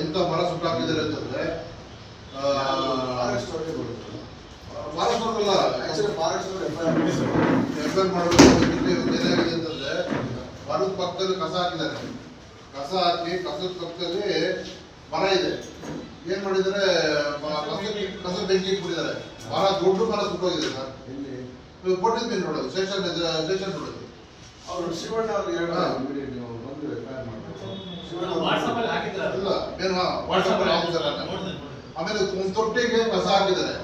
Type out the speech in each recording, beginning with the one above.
ಎಂತ ಮರ ಸುಟ್ಟಾಕಿದ್ದಾರೆ ಅಂತಂದ್ರೆ ಮಾಡಬೇಕು ಏನಾಗಿದೆ ಅಂತಂದ್ರೆ ಮರದ ಪಕ್ಕದಲ್ಲಿ ಕಸ ಹಾಕಿದ್ದಾರೆ. ಕಸ ಹಾಕಿ ಕಸದ ಪಕ್ಕದಲ್ಲಿ ಮರ ಇದೆ. ಏನ್ ಮಾಡಿದರೆ ಕಸ ಬೆಂಕಿ ಕುಡಿದಾರೆ ಬಹಳ ದೊಡ್ಡ ಮರ ಸುಟ್ಟೋಗಿದೆ ಸರ್. ಇಲ್ಲಿ ಕೊಟ್ಟಿದ್ದೀನಿ ನೋಡೋದು ಸ್ಟೇಷನ್ ಸ್ಟೇಷನ್ ನೋಡೋದು. ಅವರು ಶಿವಣ್ಣ ಅವ್ರಿಗೆ ಏನು ವಾಟ್ಸಪ್ ಆಫೀಸರ್ ಆಮೇಲೆ ಒಂದು ತೊಟ್ಟಿಗೆ ಕಸ ಹಾಕಿದ್ದಾರೆ.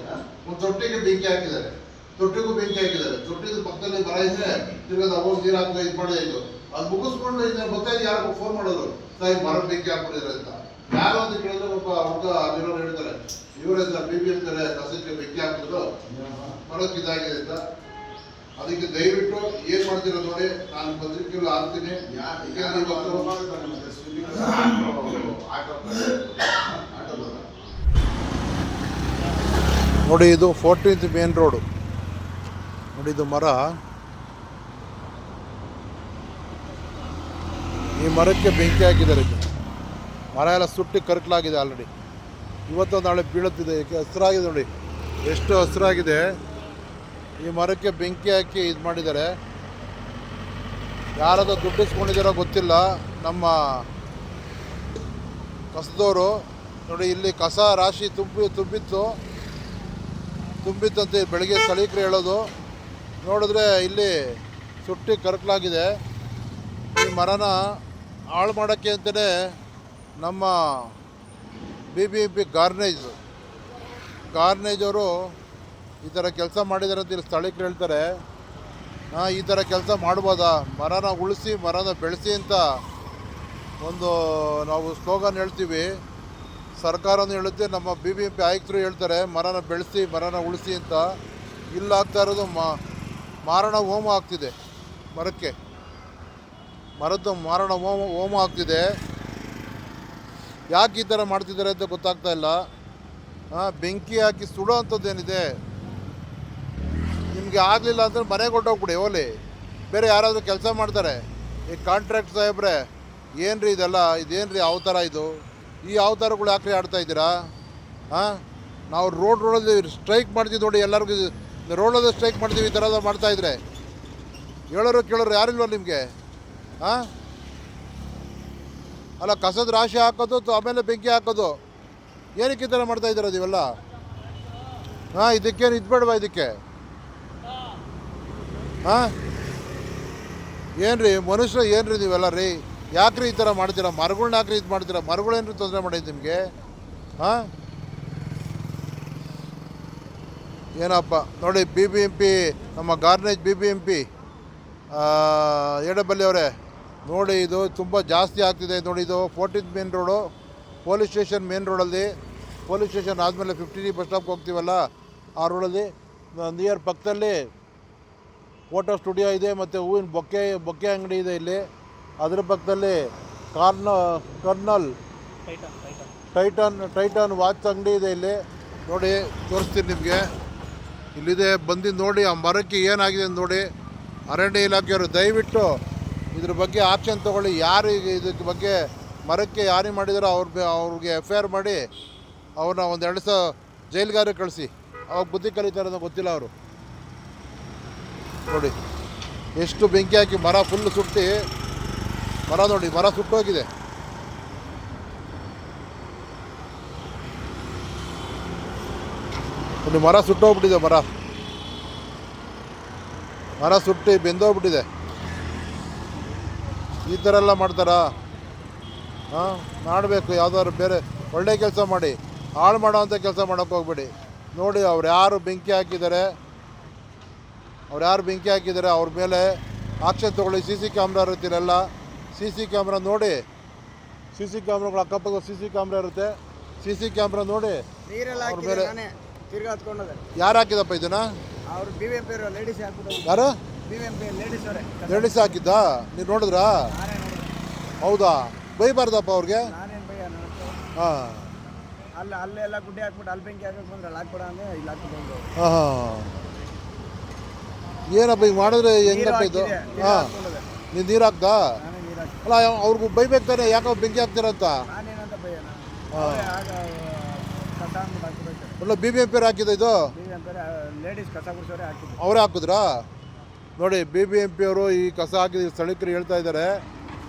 ಒಂದು ತೊಟ್ಟಿಗೆ ಬೆಂಕಿ ಹಾಕಿದ್ದಾರೆ. ತೊಟ್ಟಿಗೂ ಬೆಂಕಿ ಹಾಕಿದ್ದಾರೆ. ತೊಟ್ಟಿದ ಪಕ್ಕದಲ್ಲಿ ಬರ ಇದ್ರೆ ತಿರ್ಗದ ಅವ್ರು ನೀರು ಹಾಕಿ ಇದು ಮಾಡಿ ಆಯ್ತು ಅದು ಮುಗಿಸ್ಕೊಂಡು ಗೊತ್ತಾಯ್ತು ಯಾರಿಗೂ ಫೋನ್ ಮಾಡೋದು. ಸರ್ ಮರ ಬೆಂಕಿ ಹಾಕ್ಬಿಟ್ಟಿದ್ದಾರೆ ಅಂತ. ಯಾರು ಅಂತ ಕೇಳಿದ್ರೆ ಒಬ್ಬ ಹುಡುಗ ಅಲ್ಲಿರೋರು ಹೇಳ್ತಾರೆ ಇವರೇ ಸರ್ ಬಿ ಬಿ ಅಂತಾರೆ ಕಸಕ್ಕೆ ಬೆಂಕಿ ಹಾಕಿದ್ರು ಮರಕ್ಕೆ ಇದಾಗಿದೆ ಅಂತ. ಅದಕ್ಕೆ ದಯವಿಟ್ಟು ಏನ್ ಮಾಡ್ತೀರ ನೋಡಿ ನಾನು ಪತ್ರಿಕೆಗಳು ಆಗ್ತೀನಿ ನೋಡಿ ಇದು ಫೋರ್ಟೀನ್ತ್ ಮೇನ್ ರೋಡು. ನೋಡಿ ಇದು ಮರ. ಈ ಮರಕ್ಕೆ ಬೆಂಕಿ ಹಾಕಿದ್ದಾರೆ ಇದು ಮರ ಎಲ್ಲ ಸುಟ್ಟಿ ಕರ್ಕಲಾಗಿದೆ ಆಲ್ರೆಡಿ ಇವತ್ತು ನಾಳೆ ಬೀಳುತ್ತಿದೆ. ಏಕೆ ಹಸಿರಾಗಿದೆ ನೋಡಿ. ಎಷ್ಟು ಹಸಿರಾಗಿದೆ. ಈ ಮರಕ್ಕೆ ಬೆಂಕಿ ಹಾಕಿ ಇದು ಮಾಡಿದ್ದಾರೆ. ಯಾರಾದ್ರೂ ದುಡ್ಡಿಸ್ಕೊಂಡಿದ್ದಾರೋ ಗೊತ್ತಿಲ್ಲ. ನಮ್ಮ ಕಸದವರು ನೋಡಿ, ಇಲ್ಲಿ ಕಸ ರಾಶಿ ತುಂಬಿ, ತುಂಬಿತ್ತು. ತುಂಬಿತ್ತಂತೆ ಬೆಳಗ್ಗೆ ಸ್ಥಳೀಕರು ಹೇಳೋದು. ನೋಡಿದ್ರೆ ಇಲ್ಲಿ ಸುಟ್ಟಿ ಕರಕಲಾಗಿದೆ. ಈ ಮರನ ಹಾಳು ಮಾಡೋಕ್ಕೆ ಅಂತಲೇ ನಮ್ಮ B B M P garbage garbage ಈ ಥರ ಕೆಲಸ ಮಾಡಿದ್ದಾರೆ ಅಂತ ಇಲ್ಲಿ ಸ್ಥಳಕ್ಕೆ ಹೇಳ್ತಾರೆ. ಈ ಥರ ಕೆಲಸ ಮಾಡ್ಬೋದಾ? ಮರನ ಉಳಿಸಿ, ಮರನ ಬೆಳೆಸಿ ಅಂತ ಒಂದು ನಾವು ಸ್ಲೋಗನ್ ಹೇಳ್ತೀವಿ. ಸರ್ಕಾರನೂ ಹೇಳುತ್ತೆ, ನಮ್ಮ ಬಿ ಬಿ ಎಂ ಆಯುಕ್ತರು ಹೇಳ್ತಾರೆ, ಮರನ ಬೆಳೆಸಿ, ಮರನ ಉಳಿಸಿ ಅಂತ. ಇಲ್ಲ ಆಗ್ತಾ ಇರೋದು ಮಾರಣ ಹೋಮ ಆಗ್ತಿದೆ ಮರಕ್ಕೆ. ಮರದ್ದು ಮಾರಣ ಹೋಮ ಹೋಮ ಆಗ್ತಿದೆ. ಯಾಕೆ ಈ ಥರ ಮಾಡ್ತಿದ್ದಾರೆ ಅಂತ ಗೊತ್ತಾಗ್ತಾ ಇಲ್ಲ. ಬೆಂಕಿ ಹಾಕಿ ಸುಡೋ ಅಂಥದ್ದೇನಿದೆ? ನಿಮಗೆ ಆಗಲಿಲ್ಲ ಅಂದರೆ ಮನೆಗೆ ಹೊರಟೋಗ್ಬಿಡಿ ಓಲಿ ಬೇರೆ ಯಾರಾದರೂ ಕೆಲಸ ಮಾಡ್ತಾರೆ. ಈ ಕಾಂಟ್ರಾಕ್ಟ್ ಸಾಹೇಬ್ರೆ ಏನು ರೀ ಇದೆಲ್ಲ? ಇದೇನು ರೀ ಥರ ಇದು? ಈ ಅವತಾರಗಳು ಯಾಕ್ರಿ ಆಡ್ತಾ ಇದ್ದೀರಾ? ಹಾಂ ನಾವು ರೋಡ್ ರೋಡಲ್ಲಿ ಸ್ಟ್ರೈಕ್ ಮಾಡ್ತೀವಿ ನೋಡಿ ಎಲ್ಲರಿಗೂ ರೋಡಲ್ಲಿ ಸ್ಟ್ರೈಕ್ ಮಾಡ್ತೀವಿ ಈ ಥರ ಎಲ್ಲ ಮಾಡ್ತಾ ಇದ್ರೆ. ಹೇಳೋರು ಕೇಳೋರು ಯಾರಿಲ್ವ ನಿಮಗೆ? ಹಾಂ ಅಲ್ಲ, ಕಸದ ರಾಶಿ ಹಾಕೋದು ಆಮೇಲೆ ಬೆಂಕಿ ಹಾಕೋದು? ಏನಕ್ಕೆ ಈ ಥರ ಮಾಡ್ತಾ ಇದ್ದಾರೆ ನೀವೆಲ್ಲ? ಹಾಂ ಇದಕ್ಕೇನು ಇದು ಬೇಡವಾ ಇದಕ್ಕೆ? ಹಾಂ ಏನು ಮನುಷ್ಯ ಏನು ರೀ ನೀವೆಲ್ಲ ರೀ? ಯಾಕ್ರಿ ಈ ಥರ ಮಾಡ್ತೀರಾ? ಮರಗಳ್ನ ಯಾಕ್ರಿ ಇದು ಮಾಡ್ತೀರಾ? ಮರಗಳೇನ್ರಿ ತೊಂದರೆ ಮಾಡೈತೆ ನಿಮಗೆ? ಹಾಂ ಏನಪ್ಪ, ನೋಡಿ ಬಿ ಬಿ ಎಂ ಪಿ ನಮ್ಮ ಗಾರ್ನೇಜ್ ಬಿ ಬಿ ಎಂ ಪಿ ಎಡಬಲ್ಲಿ ಅವರೇ, ನೋಡಿ ಇದು ತುಂಬ ಜಾಸ್ತಿ ಆಗ್ತಿದೆ. ನೋಡಿ ಇದು fourteen main road, police station main ರೋಡಲ್ಲಿ. ಪೊಲೀಸ್ ಸ್ಟೇಷನ್ ಆದಮೇಲೆ ಫಿಫ್ಟಿ ಬಸ್ ಸ್ಟಾಪ್ಗೆ ಹೋಗ್ತೀವಲ್ಲ, ಆ ರೋಡಲ್ಲಿ ನಿಯರ್ ಪಕ್ಕದಲ್ಲಿ ಫೋಟೋ ಸ್ಟುಡಿಯೋ ಇದೆ ಮತ್ತು ಹೂವಿನ ಬೊಕ್ಕೆ ಬೊಕ್ಕೆ ಅಂಗಡಿ ಇದೆ ಇಲ್ಲಿ. ಅದರ ಪಕ್ಕದಲ್ಲಿ ಕಾರ್ನ, ಕರ್ನಲ್ ಟೈಟನ್ ಟೈಟನ್ ವಾಚ್ ಅಂಗಡಿ ಇದೆ ಇಲ್ಲಿ. ನೋಡಿ, ತೋರಿಸ್ತೀನಿ ನಿಮಗೆ. ಇಲ್ಲಿದೆ ಬಂದು ನೋಡಿ, ಆ ಮರಕ್ಕೆ ಏನಾಗಿದೆ ಅಂತ ನೋಡಿ. ಅರಣ್ಯ ಇಲಾಖೆಯವರು ದಯವಿಟ್ಟು ಇದ್ರ ಬಗ್ಗೆ ಆಪ್ಷನ್ ತೊಗೊಳ್ಳಿ. ಯಾರು ಇದಕ್ಕೆ ಬಗ್ಗೆ ಮರಕ್ಕೆ ಯಾರು ಮಾಡಿದಾರೋ ಅವ್ರ ಅವ್ರಿಗೆ ಎಫ್ ಐ ಆರ್ ಮಾಡಿ ಅವ್ರನ್ನ ಒಂದು ಎರಡು ಸಾವಿರ ಜೈಲ್ಗಾರ ಕಳಿಸಿ. ಅವಾಗ ಬುದ್ಧಿ ಕಲಿತಾರೆ ಅನ್ನೋ ಗೊತ್ತಿಲ್ಲ ಅವರು. ನೋಡಿ. ಎಷ್ಟು ಬೆಂಕಿ ಹಾಕಿ ಮರ ಫುಲ್ ಸುಟ್ಟಿ. ಮರ ನೋಡಿ, ಮರ ಸುಟ್ಟೋಗಿದೆ. ಒಂದು ಮರ ಸುಟ್ಟೋಗ್ಬಿಟ್ಟಿದೆ ಮರ. ಮರ ಸುಟ್ಟಿ ಬೆಂದೋಗ್ಬಿಟ್ಟಿದೆ. ಈ ಥರ ಎಲ್ಲ ಮಾಡ್ತಾರಾ? ಹಾಂ, ಮಾಡಬೇಕು. ಯಾವುದಾದ್ರು ಬೇರೆ ಒಳ್ಳೆ ಕೆಲಸ ಮಾಡಿ. ಹಾಳು ಮಾಡೋವಂಥ ಕೆಲಸ ಮಾಡೋಕ್ಕೆ ಹೋಗ್ಬೇಡಿ. ನೋಡಿ, ಅವ್ರು ಯಾರು ಬೆಂಕಿ ಹಾಕಿದ್ದಾರೆ? ಅವ್ರು ಯಾರು ಬೆಂಕಿ ಹಾಕಿದ್ದಾರೆ ಅವ್ರ ಮೇಲೆ ಆಕ್ಷನ್ ತೊಗೊಳ್ಳಿ ಸಿ ಸಿ ಕ್ಯಾಮ್ರಾ ಇರುತ್ತಿರಲ್ಲ ಸಿ ಸಿ ಕ್ಯಾಮ್ರಾ ನೋಡಿ ಸಿ ಸಿ ಕ್ಯಾಮ್ರಾಗಳು ಅಕ್ಕಪಕ್ಕ ಸಿ ಸಿ ಕ್ಯಾಮ್ರಾ ಇರುತ್ತೆ ಸಿ ಸಿ ಕ್ಯಾಮ್ರಾ ನೋಡಿ ಅವ್ರ ಮೇಲೆ- ಯಾರು ಹಾಕಿದಪ್ಪ ಇದನ್ನ? ಯಾರು? ಲೇಡೀಸ್ ಹಾಕಿದ್ದಾ? ನೀವು ನೋಡಿದ್ರಾ? ಹೌದಾ? ಬೈಬಾರ್ದಪ್ಪ ಅವ್ರಿಗೆ? ಹಾಂ. ಅಲ್ಲಿ ಅಲ್ಲೇ ಎಲ್ಲ ಗುಡ್ಡೆ ಹಾಕ್ಬಿಟ್ಟು ಅಲ್ಲಿ ಬೆಂಕಿ ಹಾಕಕ್ಕೆ ಬಂದ್ರೆ ಅಲ್ಲಿ ಹಾಕ್ಬಿಡ ಅಂದ್ರೆ ಇಲ್ಲಿ ಹಾಕ್ಬಿಟ್ಟು ಹಾಂ ಹಾಂ. ಏನಪ್ಪ ಈಗ ಮಾಡಿದ್ರೆ ಹೆಂಗಪ್ಪ ಇದು? ಹಾಂ. ನೀನು ನೀರು ಹಾಕ್ದಾ? ಅಲ್ಲ ಅವ್ರಿಗೂ ಬೈಬೇಕು ತಾನೆ ಯಾಕೋ ಬೆಂಕಿ ಹಾಕ್ತೀರಂತ? ಅಲ್ಲ ಬಿ ಬಿ ಎಂ ಪಿ ಹಾಕಿದ ಇದು? ಅವರೇ ಹಾಕಿದ್ರಾ? ನೋಡಿ ಬಿ ಬಿ ಎಂ ಪಿ ಅವರು ಈ ಕಸ ಹಾಕಿದ ಸ್ಥಳೀಕರು ಹೇಳ್ತಾ ಇದ್ದಾರೆ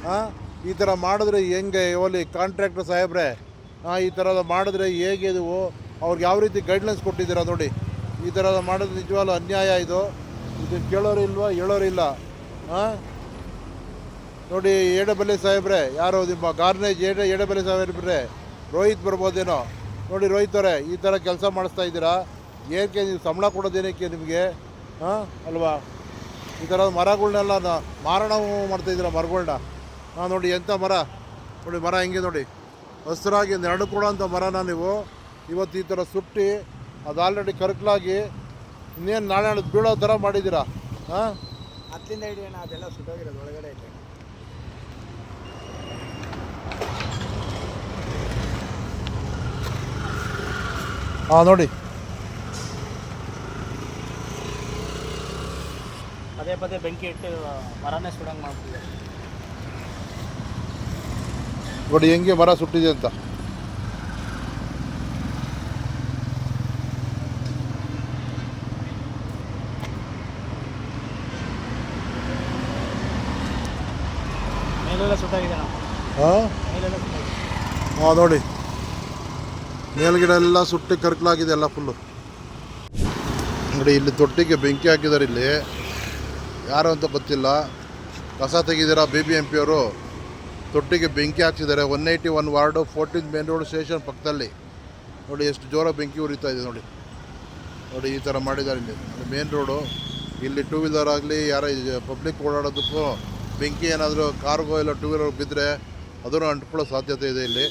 ಹಾಂ ಈ ಥರ ಮಾಡಿದ್ರೆ ಹೆಂಗೆ ಓಲಿ ಕಾಂಟ್ರಾಕ್ಟರ್ ಸಾಹೇಬ್ರೆ? ಹಾಂ ಈ ಥರದ ಮಾಡಿದ್ರೆ ಹೇಗೆ ಇದು? ಅವ್ರಿಗೆ ಯಾವ ರೀತಿ ಗೈಡ್ಲೈನ್ಸ್ ಕೊಟ್ಟಿದ್ದೀರಾ ನೋಡಿ? ಈ ಥರ ಮಾಡಿದ್ರೆ ನಿಜವಾಗ್ಲೂ ಅನ್ಯಾಯ ಇದು. ಇದು ಕೇಳೋರು ಇಲ್ವಾ? ಹೇಳೋರಿಲ್ಲ ಹಾಂ ನೋಡಿ ಏಡಬೆಲೆ ಸಾಹೇಬ್ರೆ, ಯಾರೋ ನಿಮ್ಮ ಗಾರ್ನೇಜ್ ಏಡ ಏಡಬೆಲೆ ಸಾಹೇಬ್ರೆ, ರೋಹಿತ್ ಬರ್ಬೋದೇನೋ? ನೋಡಿ, ರೋಹಿತ್ ಅವರೇ, ಈ ಥರ ಕೆಲಸ ಮಾಡಿಸ್ತಾ ಇದ್ದೀರಾ? ಏನಕ್ಕೆ ನೀವು ಸಂಬಳ ಕೊಡೋದೇನಕ್ಕೆ ನಿಮಗೆ? ಹಾಂ ಅಲ್ವಾ? ಈ ಥರ ಮರಗಳ್ನೆಲ್ಲ ಮಾರಾಣ ಮಾಡ್ತಾ ಮಾಡ್ತಾಯಿದ್ದೀರಾ ಮರಗಳನ್ನ ಹಾಂ ನೋಡಿ ಎಂಥ ಮರ? ನೋಡಿ, ಮರ ಹೆಂಗೆ ನೋಡಿ. ಹಸಿರಾಗಿ ನೆರಡು ಕೊಡೋ ಅಂಥ ಮರನ ನೀವು ಇವತ್ತು ಈ ಥರ ಸುಟ್ಟಿ, ಅದು ಆಲ್ರೆಡಿ ಕರ್ಕಲಾಗಿ ಇನ್ನೇನು ನಾಳೆ ನಾಳೆ ಬೀಳೋ ಥರ ಮಾಡಿದ್ದೀರಾ? ಹಾಂ? ಅಲ್ಲಿಂದ ಹಿಡಿ ಅಣ್ಣ ಅದೆಲ್ಲ ಸುಟ್ಟೋಗಿರೋದು ಒಳಗಡೆ ಐತೆ ಹಾಂ ನೋಡಿ. ಪದೇ ಪದೇ ಬೆಂಕಿ ಇಟ್ಟು ಮರನೇ ಸುಡಂಗೆ ಮಾಡ್ತಿದ್ದಾರೆ ನೋಡಿ ಹೆಂಗೆ ಮರ ಸುಟ್ಟಿದೆ ಅಂತ. ಹಾಂ ನೋಡಿ. ಮೇಲ್ಗಡೆ ಎಲ್ಲ ಸುಟ್ಟಿ ಕರ್ಕಲಾಗಿದೆ ಎಲ್ಲ ಫುಲ್ಲು ನೋಡಿ ಇಲ್ಲಿ ತೊಟ್ಟಿಗೆ ಬೆಂಕಿ ಹಾಕಿದ್ದಾರೆ ಇಲ್ಲಿ. ಯಾರು ಅಂತ ಗೊತ್ತಿಲ್ಲ. ಕಸ ತೆಗಿದ್ದೀರಾ ಬಿ ಬಿ ಎಂ ಪಿ ಅವರು ತೊಟ್ಟಿಗೆ ಬೆಂಕಿ ಹಾಕ್ಸಿದ್ದಾರೆ. One eighty one ward fourteen main road station ಪಕ್ಕದಲ್ಲಿ. ನೋಡಿ ಎಷ್ಟು ಜೋರ ಬೆಂಕಿ ಉರಿತಾ ಇದೆ ನೋಡಿ. ನೋಡಿ ಈ ಥರ ಮಾಡಿದ್ದಾರೆ ಇಲ್ಲಿ. ಮೇನ್ ರೋಡು ಇಲ್ಲಿ ಟೂ ವೀಲರ್ ಆಗಲಿ ಯಾರೋ ಪಬ್ಲಿಕ್ ಓಡಾಡೋದಕ್ಕೂ ಬೆಂಕಿ ಏನಾದರೂ ಕಾರ್ಗೋ ಇಲ್ಲ ಟೂ ವೀಲರ್ ಬಿದ್ದರೆ ಅದನ್ನು ಅಂಟ್ಕೊಳ್ಳೋ ಸಾಧ್ಯತೆ ಇದೆ ಇಲ್ಲಿ.